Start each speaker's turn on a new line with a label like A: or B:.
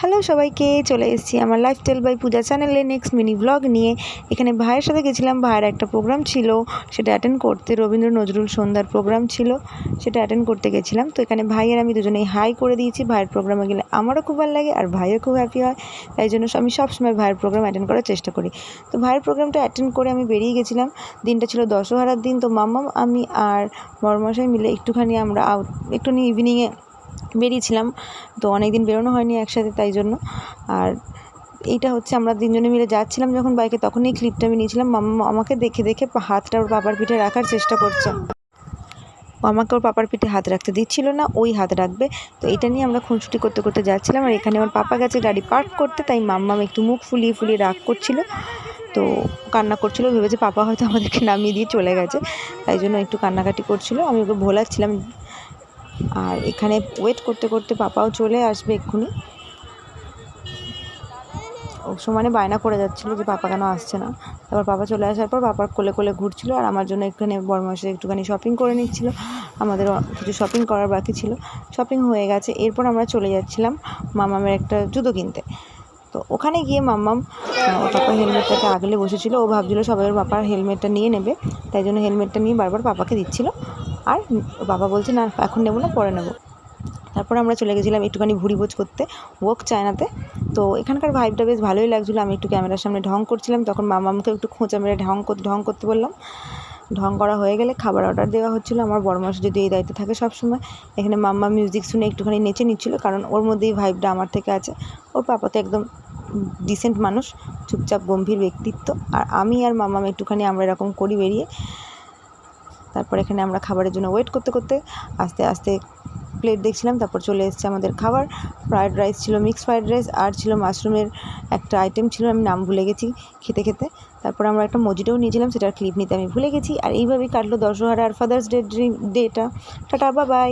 A: Hello সবাইকে, চলে এসেছি আমার লাইফস্টাইল বাই পূজা চ্যানেলে নেক্সট মিনি ব্লগ নিয়ে। এখানে ভাইয়ের সাথে গেছিলাম, ভাইয়ের একটা প্রোগ্রাম ছিল, সেটা অ্যাটেন্ড করতে রবীন্দ্র নজরুল সন্ধ্যার প্রোগ্রাম ছিল, সেটা অ্যাটেন্ড করতে গেছিলাম। তো এখানে ভাইয়ের আমি দুজনেই হাই করে দিয়েছি, ভাইয়ের প্রোগ্রামে গেলে আমারও খুব ভালো লাগে আর ভাইও খুব হ্যাপি হয়। তাই জন্য আমি সবসময় ভাইয়ের প্রোগ্রাম অ্যাটেন্ড করার চেষ্টা করি। তো ভাইয়ের প্রোগ্রামটা অ্যাটেন্ড করে আমি বেরিয়ে গেছিলাম। দিনটা ছিল দশহারার দিন, তো মাম্মাম, আমি আর বড়মশাই মিলে একটুখানি আমরা আউট একটুখানি ইভিনিংয়ে বেরিয়েছিলাম। তো অনেক দিন বেরোনো হয়নি একসাথে তাই জন্য। আর এইটা হচ্ছে আমরা তিনজনে মিলে যাচ্ছিলাম যখন বাইকে, তখনই ক্লিপটা আমি নিয়েছিলাম। মাম্মা আমাকে দেখে দেখে হাতটা ওর পাপার পিঠে রাখার চেষ্টা করছে। আমাকে ওর পাপার পিঠে হাত রাখতে দিচ্ছিল না, ওই হাত রাখবে। তো এটা নিয়ে আমরা খুনসুটি করতে করতে যাচ্ছিলাম। আর এখানে আমার পাপা গেছে গাড়ি পার্ক করতে, তাই মাম্মাম একটু মুখ ফুলিয়ে ফুলিয়ে রাগ করছিল। তো কান্না করছিল, ভেবেছে পাপা হয়তো আমাদেরকে নামিয়ে দিয়ে চলে গেছে। তাই জন্য একটু কান্নাকাটি করছিল। আমি ওকে ভোলাচ্ছিলাম। আর এখানে ওয়েট করতে করতে পাপাও চলে আসবে এক্ষুনি। ও সমানে বায়না করে যাচ্ছিল যে পাপা কেন আসছে না। তারপর পাপা চলে আসার পর পাপার কোলে কোলে ঘুরছিল আর আমার জন্য একটুখানি বড়মাসে একটুখানি শপিং করে নিচ্ছিল। আমাদের কিছু শপিং করার বাকি ছিল। শপিং হয়ে গেছে। এরপর আমরা চলে যাচ্ছিলাম মামামের একটা জুতো কিনতে। তো ওখানে গিয়ে মাম্মাম ওর পাপা হেলমেটটাকে আগলে বসেছিল। ও ভাবছিল সবাই ওর পাপার হেলমেটটা নিয়ে নেবে। তাই জন্য হেলমেটটা নিয়ে বারবার পাপাকে দিচ্ছিল। আর বাবা বলছে, না, এখন নেব না, পরে নেব। তারপর আমরা চলে গেছিলাম একটুখানি ভুড়ি ভোজ করতে, ওয়ার্ক চায়নাতে। তো এখানকার ভাইবটা বেশ ভালোই লাগছিল, আমি একটু ক্যামেরার সামনে ঢং করছিলাম, তখন মামামকে একটু খোঁচা মেরে ঢং ঢং করতে বললাম। ঢং করা হয়ে গেলে খাবার অর্ডার দেওয়া হচ্ছিল, আমার বড় মাস যদি এই দায়িত্বে থাকে সবসময়। এখানে মাম্মা মিউজিক শুনে একটুখানি নেচে নিচ্ছিলো, কারণ ওর মধ্যেই ভাইবটা আমার থেকে আছে। ওর পাপা তো একদম ডিসেন্ট মানুষ, চুপচাপ গম্ভীর ব্যক্তিত্ব, আর আমি আর মাম্মাম একটুখানি আমরা এরকম করি বেরিয়ে। তারপর এখানে আমরা খাবারের জন্য ওয়েট করতে করতে আস্তে আস্তে প্লেট দেখছিলাম, তারপর চলে এসছে আমাদের খাবার। ফ্রায়েড রাইস ছিল মিক্স ফ্রায়েড রাইস আর ছিল মাশরুমের একটা আইটেম ছিল, আমি নাম ভুলে গেছি খেতে খেতে। তারপর আমরা একটা মজিটাও নিয়েছিলাম, সেটার ক্লিপ নিতে আমি ভুলে গেছি। আর এইভাবেই কাটলো দশহরা আর ফাদার্স ডে ডেটা টাটা বা বাই